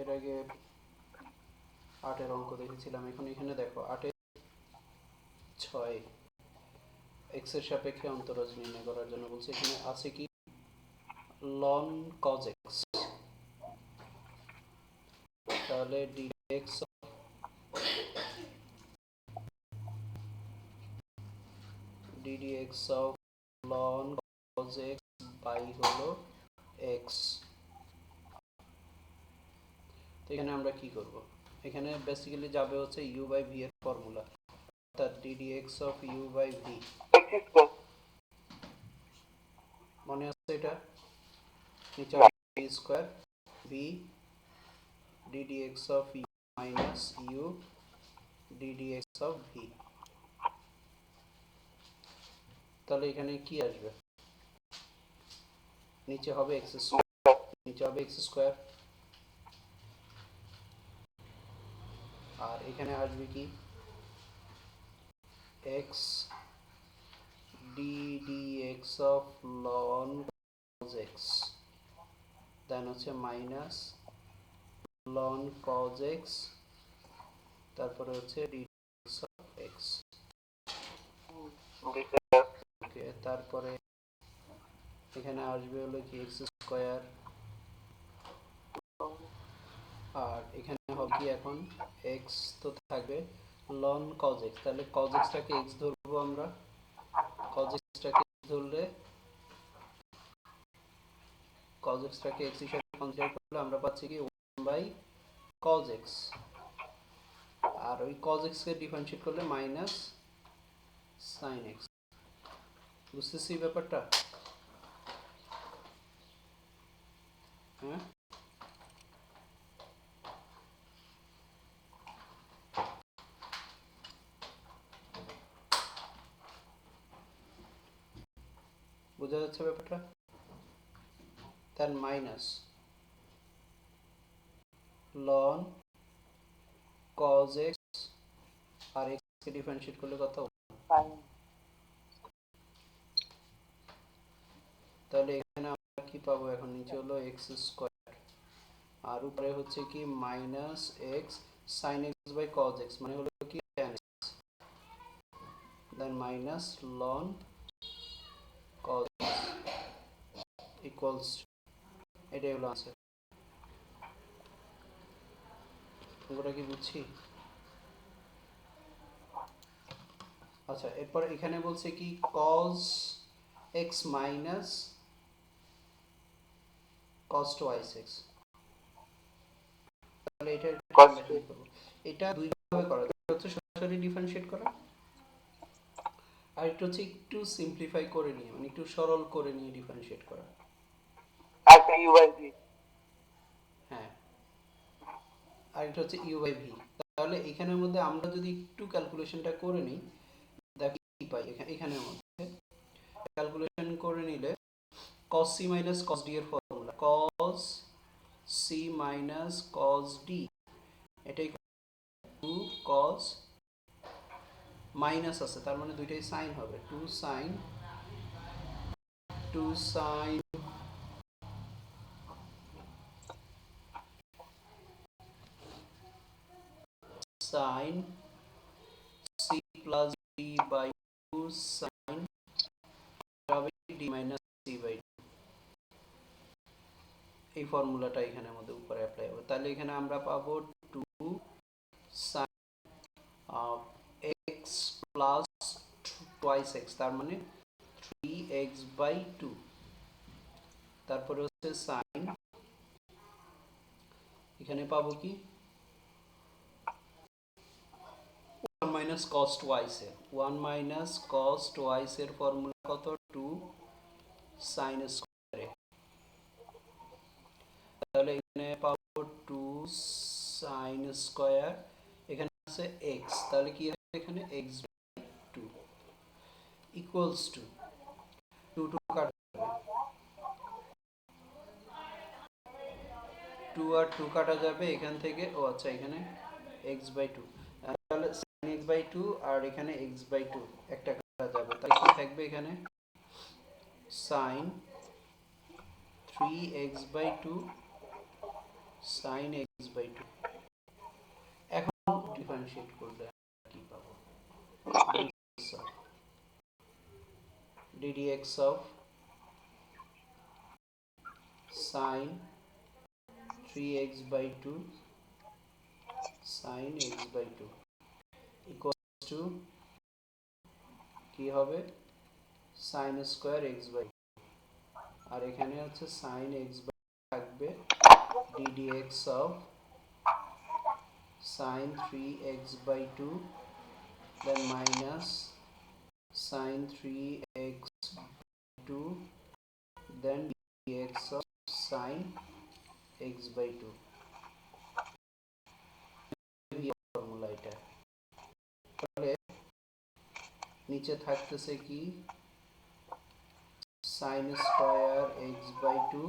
এর আগে আটের অঙ্ক দেখেছিলাম, এখন এখানে দেখো আটের ছয়। এক্সের সাপেক্ষে অন্তরজ নির্ণয় করার জন্য বলছে, এখানে আছে কি? লন কজ এক্স তাহলে d x d d x of ln cos x by হলো এক্স তো এখানে আমরা কি করব? এখানে বেসিক্যালি যাবে হচ্ছে ইউ বাই ভি এর ফর্মুলা অর্থাৎ d d x of u by v মনে আছে এটা? নিচে v square v d d x of u minus u d d x of v তাহলে এখানে কি আসবে? নিচে হবে এক্স স্কোয়ার নিচে হবে এক্স স্কোয়ার আর এখানে আসবে কি? X d d x of ln cos x then হচ্ছে মাইনাস লন cos x, তারপরে হচ্ছে d x of x okay তারপরে এখানে আসবে হলো কি এক্স স্কোয়ার আর এখানে হবে কি এখন এক্স তো থাকবে। লন cos x, তাহলে cos x টাকে x ধরবো আমরা। cos x টাকে x ধরলে, cos x টাকে x হিসেবে কনসিডার করলে আমরা পাচ্ছি কি 1 বাই cos x আর ওই cos x কে ডিফারেন্সিয়েট করলে মাইনাস sin x বুঝতেছি ব্যাপারটা? হ্যাঁ? বোঝা যাচ্ছে ব্যাপারটা? তার মাইনাস লন cos x আর x কে ডিফারেন্সিয়েট করলে কত তাহলে এখানে আমরা কি পাবো? এখন নিচে হলো x স্কয়ার আর উপরে হচ্ছে কি minus x sin x by cos x মানে হলো কি tan x then minus ln cos equals এটাই হলো আনসার পুরোটা কি বুঝছি? আচ্ছা এরপর এখানে বলছে কি cos x minus cos twice x তাহলে এটা? এটা দুই ভাবে করা হচ্ছে সরাসরি ডিফারেন্সিয়েট করা। আর একটা হচ্ছে একটু সিম্পলিফাই করে নিয়ে মানে একটু সরল করে নিয়ে ডিফারেন্সিয়েট করা। আচ্ছা ইউ বাই ভি হ্যাঁ। আরেকটা হচ্ছে ইউ বাই ভি তাহলে এখানের মধ্যে আমরা যদি একটু ক্যালকুলেশনটা করে নিই দেখি কি পাই এখানে এখানের মধ্যে। ক্যালকুলেশন করে নিলে cos c minus cos d এর formula cos c minus cos d এটাই 2 cos মাইনাস আছে, তার মানে দুইটাই সাইন হবে। 2 sine 2 sine plus d by 2 sin হবে d minus c by 2 এই ফর্মুলাটা এখানের মধ্যে উপরে অ্যাপ্লাই হবে। তাহলে এখানে আমরা পাবো 2 sin of x plus twice x, তার মানে 3x by 2 তারপরে হচ্ছে sin. এখানে পাবো কি? 1 মাইনাস cos twice এর। 1 মাইনাস cos twice এর ফর্মুলা কত? 2 sin স্কয়ার তাহলে এখানে পাবো 2 sin স্কয়ার এখানে আছে x তাহলে কি এখানে? 2 ইকুয়ালস টু 2 2 কাটা 2 আর 2 কাটা যাবে এখান থেকে, ও আচ্ছা এখানে x বাই 2 তাহলে sin x বাই 2 আর এখানে x বাই 2 একটা কাটা যাবে। তাহলে কি থাকবে এখানে? sin 3x by 2 sin x x by two এখন ডিফারেন্সিয়েট করলে ddx of sine 3x by 2 sin x by 2 equals to কি হবে sin স্কয়ার x by আর এখানে হচ্ছে sin x by থাকবে ddx of sin 3x by 2 then minus sin 3x 2 then dx of sin x by 2 formula এটা। নিচে থাকতেছে কি? sin স্কয়ার x by 2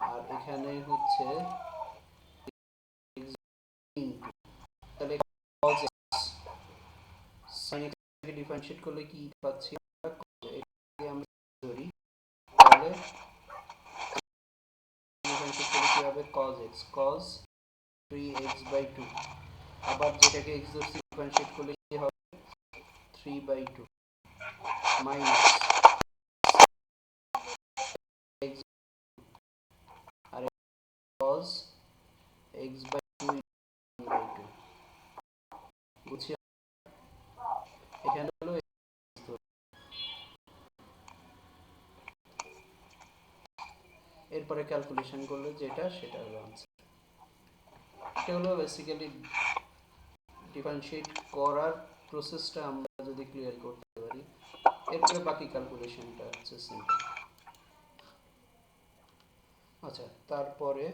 আর এখানে হচ্ছে ডিফারেন্সিয়েট করলে কি পাচ্ছি আমরা cos এটাকে আমরা ধরি তাহলে ডিফারেন্সিয়েট করলে কি হবে cos x, cos 3x by 2 আবার যেটাকে x ধরছি ডিফারেন্সিয়েট করলে কি হবে 3 by 2 মাইনাস x আর cos x by 2 by 2 বুঝছি এখানে হলো এরপরে ক্যালকুলেশন করলে যেটা, সেটা হলো আনসার এটা হলো বেসিক্যালি ডিফারেন্সিয়েট করার প্রসেসটা আমরা যদি ক্লিয়ার করতে পারি, এরপরে বাকি ক্যালকুলেশনটা হচ্ছে সিম্পল আচ্ছা তারপরে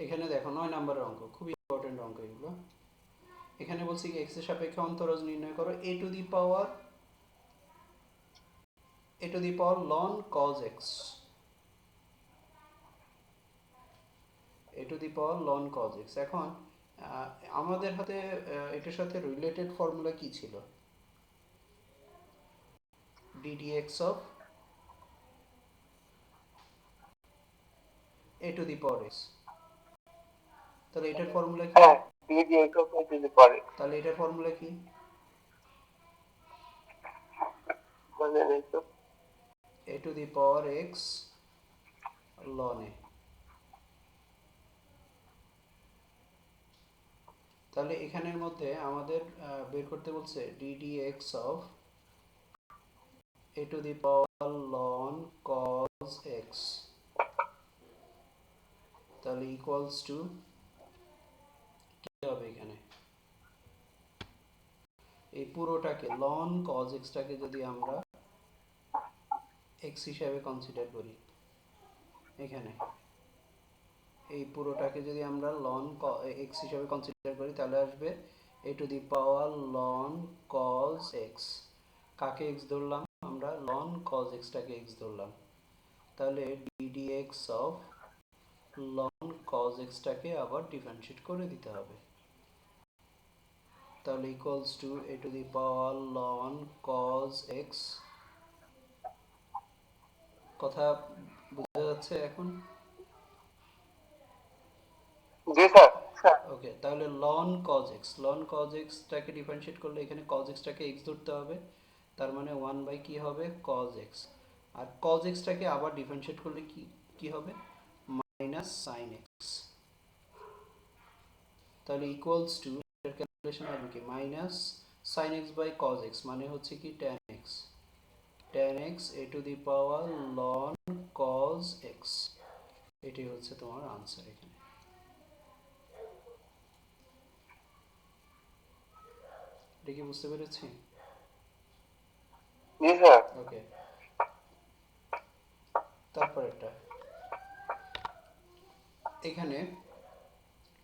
এখানে দেখো নয় নাম্বারের অঙ্ক খুব ইম্পর্টেন্ট অঙ্ক এগুলো। এখানে বলছি কি এক্সের সাপেক্ষে অন্তরজ নির্ণয় করো a to the power a to the power ln cos x a to the power ln cos x এখন আমাদের হাতে এটার সাথে রিলেটেড ফর্মুলা কি ছিল? ddx of a to the power x. তাহলে এটার ফর্মুলা কি? হ্যাঁ ডিডি একক যদি পরে তাহলে এটার ফর্মুলা কি? মানে a to the power x ln a. তাহলে এখানের মধ্যে আমাদের বের করতে বলছে ddx of a to the power ln cos x তাহলে ইকুয়ালস টু কি হবে এখানে? এই পুরোটাকে, ln cos x টাকে যদি আমরা এক্স হিসাবে কনসিডার করি, এখানে। এই পুরোটাকে যদি আমরা লন এক্স হিসাবে কনসিডার করি, তাহলে আসবে a to the power ln cos x কাকে এক্স ধরলাম? আমরা লন কজ এক্সটাকে এক্স ধরলাম। তাহলে d d x of ln cos এক্সটাকে আবার ডিফারেন্সিয়েট করে দিতে হবে। তাহলে equals to a to the power ln cos x কথা বোঝা যাচ্ছে এখন? ওকে, তাহলে ln cos x ln cos এক্সটাকে differentiate করলে এখানে কজ এক্সটাকে এক্স ধরতে হবে, তার মানে ওয়ান বাই কি হবে? কজ এক্স আর কজ এক্সটাকে আবার ডিফারেন্সিয়েট করলে কি কি হবে? মাইনাস সাইন এক্স তাহলে ইকুয়ালস টু এর ক্যালকুলেশন হবে কি? Minus sine x by cos x মানে হচ্ছে কি tan x tan x a to the power ln cos x এটাই হচ্ছে তোমার আনসার এখানে। এটা কি বুঝতে পেরেছি? জি স্যার। ওকে। তারপর একটা। এখানে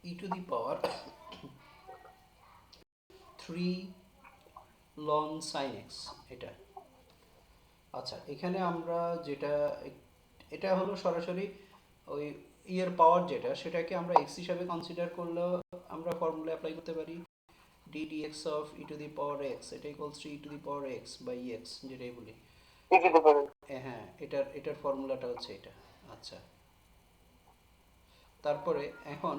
e to the power three ln sine x এটা। আচ্ছা এখানে আমরা যেটা এটা হলো সরাসরি ওই ইয়ের পাওয়ার যেটা সেটাকে আমরা এক্স হিসাবে কনসিডার করলেও আমরা ফর্মুলা অ্যাপ্লাই করতে পারি। D d x of e to the power x এটা equals to e to the power x by x যেটাই বলি। হ্যাঁ এটার এটার ফর্মুলাটা হচ্ছে এটা। আচ্ছা। তারপরে এখন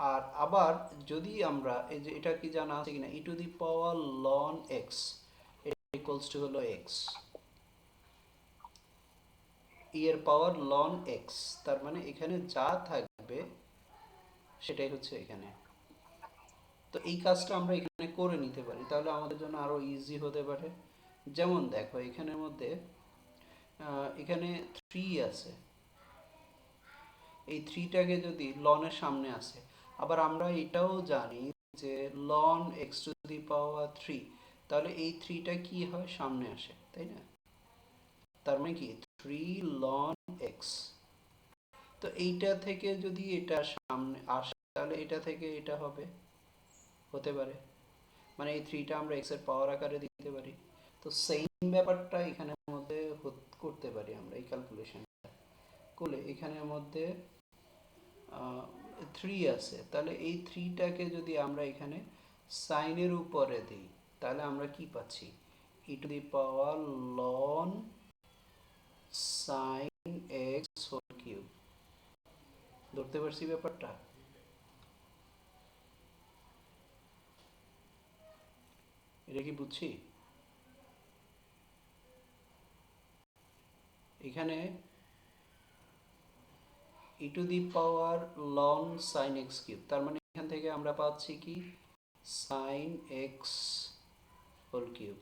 আর আবার যদি আমরা এই যে এটা কি জানা আছে কিনা? E to the power ln x equals to হলো এক্স ই এর পাওয়ার লন এক্স তার মানে এখানে যা থাকবে সেটাই হচ্ছে এখানে। তো এই কাজটা আমরা এখানে করে নিতে পারি। তাহলে আমাদের জন্য আরও ইজি হতে পারে। যেমন দেখো, এখানের মধ্যে এখানে থ্রি আছে। এই থ্রিটাকে যদি লনের সামনে আসে, আবার আমরা এটাও জানি যে ln x to the power three তাহলে এই থ্রিটা কি হয়? সামনে আসে, তাই না? তার মানে কি? থ্রি লন এক্স তো এইটা থেকে যদি এটা সামনে আসে, তাহলে এটা থেকে এটা হবে। হতে পারে। মানে এই থ্রিটা আমরা এক্সের পাওয়ার আকারে দিতে পারি। তো সেম ব্যাপারটা এখানের মধ্যে করতে পারি আমরা এই ক্যালকুলেশনটা করলে এখানের মধ্যে থ্রি আছে। তাহলে এই থ্রিটাকে যদি আমরা এখানে সাইনের উপরে দিই, তাহলে আমরা কি পাচ্ছি? E to the power ln sine x whole cube ধরতে পারছি ব্যাপারটা? এটা কি বুঝছি? এখানে e to the power ln sine x cube তার মানে এখান থেকে আমরা পাচ্ছি কি? সাইন এক্স হোল কিউব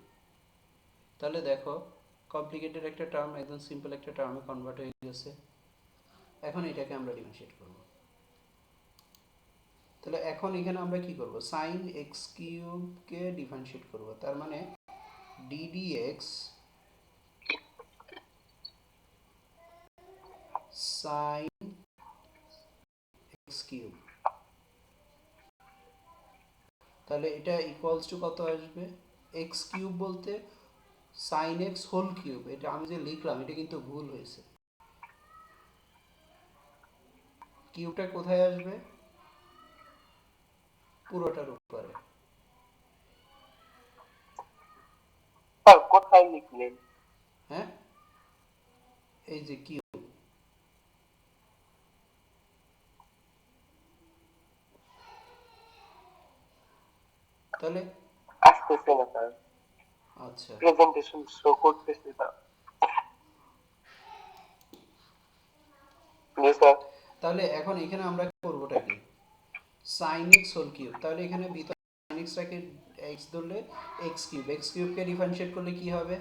তাহলে দেখো কমপ্লিকেটেড একটা টার্ম একদম সিম্পল একটা টার্মে কনভার্ট হয়ে গেছে। এখন এটাকে আমরা ডিফারেন্সিয়েট করব। তাহলে এখন এখানে আমরা কি করব? সাইন এক্স কিউবকে ডিফারেন্সিয়েট করব। তার মানে d d x sine x cube তাহলে এটা ইকুয়ালস টু কত আসবে? এক্স কিউব বলতে সাইন এক্স হোল কিউব এটা আমি যে লিখলাম, এটা কিন্তু ভুল হয়েছে। কিউবটা কোথায় আসবে? পুরোটার উপরে। কোথায় লিখলেন? হ্যাঁ? এই যে কিউব তাহলে আসতেছে না স্যার। আচ্ছা। প্রেজেন্টেশন শো করতেছে তাহলে এখন এখানে আমরা করবোটা কি? সাইন এক্স হোল কিউব তাহলে এখানে ভিতরে সাইন এক্সটাকে এক্স ধরলে এক্স কিউব এক্স কিউবকে ডিফারেন্সিয়েট করলে কি হবে?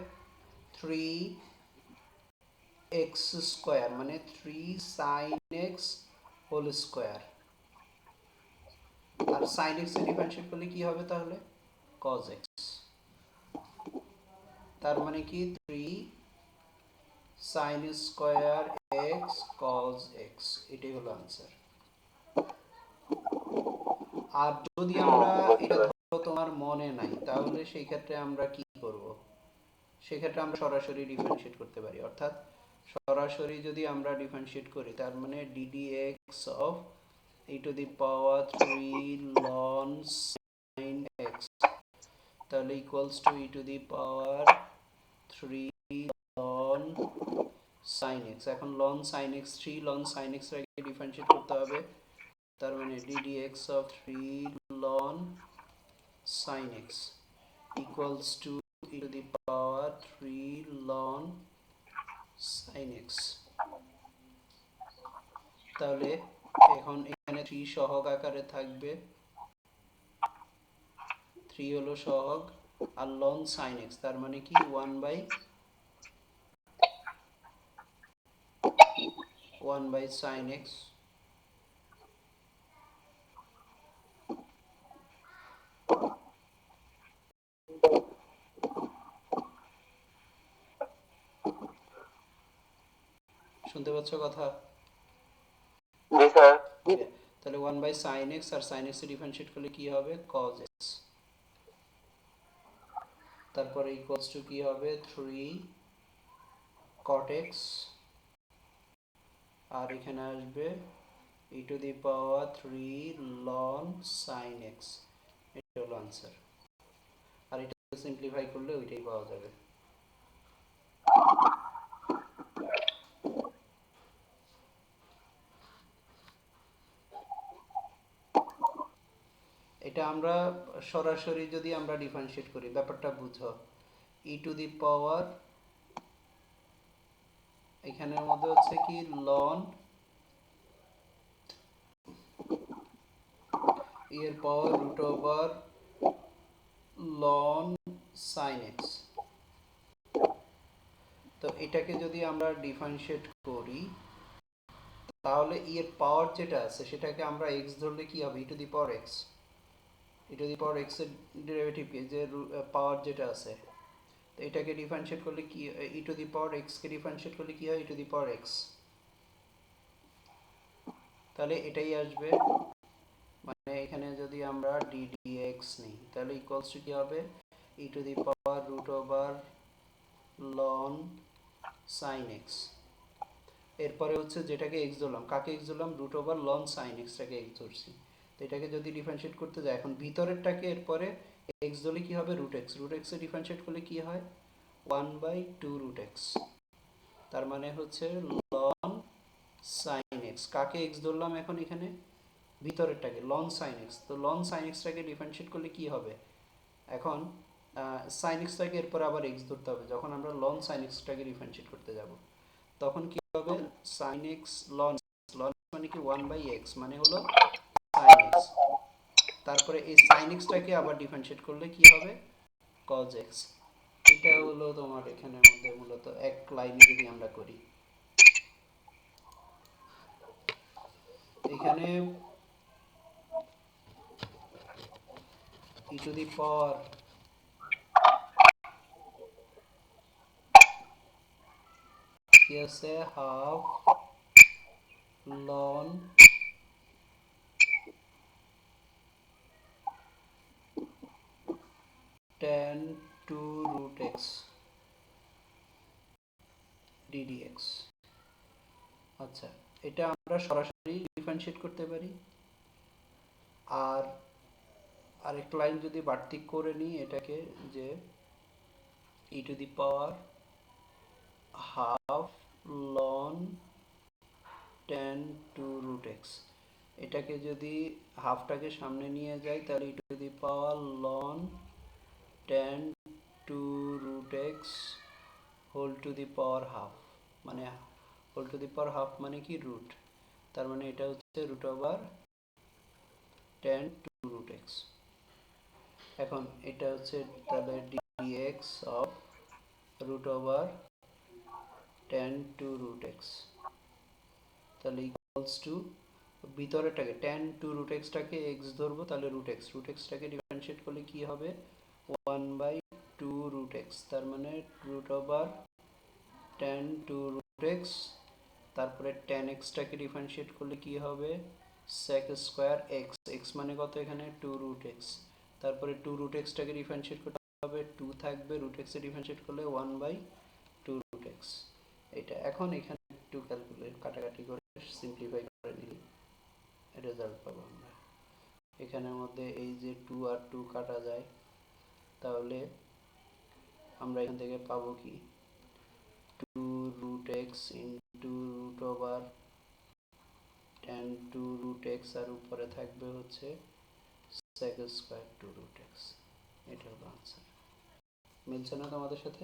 থ্রি এক্স স্কোয়ার মানে three sine x whole square আর সাইন এক্স এ ডিফারেন্সিয়েট করলে কি হবে তাহলে? কজ এক্স তার মানে কি? Three sine square x cos x এটাই হলো আনসার আর যদি আমরা এটা ধরো তোমার মনে নাই, তাহলে সেই ক্ষেত্রে আমরা কি করব? সেই ক্ষেত্রে আমরা সরাসরি ডিফারেন্সিয়েট করতে পারি। অর্থাৎ সরাসরি যদি আমরা ডিফারেন্সিয়েট করি, তার মানে d d x of e to the power three ln sine x তাহলে equals to e to the power three ln sine x এখন ln sine x three ln sine x রেখে ডিফারেন্সিয়েট করতে হবে। তার মানে d d x of three ln sine x equals to e to the power three ln sine x তাহলে এখন এখানে three সহগ আকারে থাকবে। থ্রি হলো সহগ আর লন সাইন এক্স তার মানে কি? One by one by sine x শুনতে পাচ্ছ কথা? জি স্যার। তাহলে ওয়ান বাই সাইন এক্স আর সাইন এক্স ডিফারেন্সিয়েট করলে কি হবে? কজ এক্স তারপরে ইকুয়ালস টু কি হবে? থ্রি কট এক্স আর এখানে আসবে e to the power three ln sine x এটা হলো আনসার আর এটা সিম্পলিফাই করলে ওইটাই পাওয়া যাবে। এটা আমরা সরাসরি যদি আমরা ডিফারেন্সিয়েট করি, ব্যাপারটা বুঝো। ই টু দি পাওয়ার এখানের মধ্যে হচ্ছে কি? লন এর power root over ln sine x তো এটাকে যদি আমরা ডিফারেন্সিয়েট করি, তাহলে ই এর পাওয়ার যেটা আছে, সেটাকে আমরা এক্স ধরলে কি হবে? E to the power x e to the power এক্সের ডেরিভেটিভ যে পাওয়ার যেটা আছে, তো এটাকে ডিফারেন্সিয়েট করলে কি e to the power x কে ডিফারেন্সিয়েট করলে কি হয়? ই টু দি পাওয়ার এক্স তাহলে এটাই আসবে। মানে এখানে যদি আমরা ডি ডি এক্স নিই, তাহলে ইকুয়ালস টু কি হবে? E to the power root over ln sine x এরপরে হচ্ছে যেটাকে এক্স ধরলাম, কাকে এক্স ধরলাম? রুট ওভার লন সাইন এক্সটাকে এক্স ধরছি। এটাকে যদি ডিফারেন্সিয়েট করতে যাই এখন ভিতরেরটাকে এরপরে এক্স ধরলে কি হবে? রুট এক্স রুট এক্সে ডিফারেন্সিয়েট করলে কি হয়? One by two root x তার মানে হচ্ছে লন সাইন এক্স কাকে এক্স ধরলাম এখন এখানে? ভিতরেরটাকে লন সাইন এক্স তো লন সাইন এক্সটাকে ডিফারেন্সিয়েট করলে কি হবে? এখন সাইন এক্সটাকে এরপর আবার এক্স ধরতে হবে। যখন আমরা লন সাইন এক্সটাকে ডিফারেন্সিয়েট করতে যাব তখন কি হবে? সাইন এক্স লন লন মানে কি? ওয়ান বাই এক্স মানে হলো সাইন এক্স তারপরে এই সাইন আবার ডিফারেন্সিয়েট করলে কি হবে? কজ এক্স এটা হলো তোমার এখানের মধ্যে মূলত এক লাইনে যদি আমরা করি। এখানে ই টু দি পাওয়ার কি আছে half ln tan two root x d d x আচ্ছা এটা আমরা সরাসরি ডিফারেন্সিয়েট করতে পারি। আর আরেক লাইন যদি বাড়তি করে নিই এটাকে যে e to the power half ln tan two root x এটাকে যদি হাফটাকে সামনে নিয়ে যাই, তাহলে e to the power ln tan two root x whole to the power half মানে whole to the power half মানে কি রুট তার মানে এটা হচ্ছে root over tan two root x এখন এটা হচ্ছে তাহলে d x of root over tan two root x তাহলে equals to ভিতরেটাকে ten two root এক্সটাকে এক্স ধরবো, তাহলে রুট এক্স রুট এক্সটাকে ডিফারেন্সিয়েট করলে কি হবে? One by two root x তার মানে root over tan two root x তারপরে টেন এক্সটাকে ডিফারেন্সিয়েট করলে কি হবে? সেক স্কোয়ার এক্স এক্স মানে কত এখানে? টু রুট এক্স তারপরে টু রুট এক্সটাকে ডিফারেন্সিয়েট করতে হবে টু থাকবে রুট এক্সে ডিফারেন্সিয়েট করলে one by two root x এটা এখন এখানে একটু ক্যালকুলেট কাটাকাটি করে সিম্পলিফাই করে নিলে রেজাল্ট পাবো আমরা, এখানের মধ্যে এই যে টু আর টু কাটা যায় তাহলে আমরা এখান থেকে পাব কি? Two root x into root over tan two root x আর উপরে থাকবে হচ্ছে second square two root x এটা হলো আনসার মিলছে না তোমাদের সাথে?